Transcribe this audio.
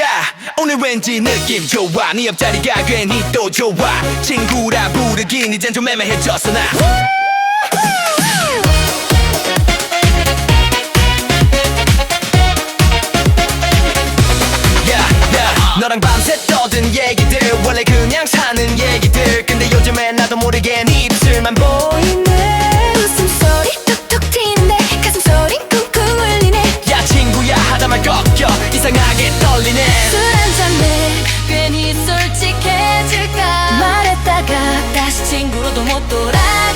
야 오늘 왠지 느낌 좋아. 네 옆자리가 괜히 또 좋아. 친구라 부르긴 이젠 좀 애매해졌어 나. 너랑 밤새 떠든 얘기들. 원래 그냥 사는 얘기들. 근데 요즘엔 나도 모르게 네 입술만 보이네. 웃음소리 톡톡 튀는데 가슴소린 쿵쿵 울리네. 야 친구야. 하다 말 꺾여 이상하게 떨리네. 술 한잔해. 괜히 솔직해질까? 말했다가 다시 친구로도 못 돌아가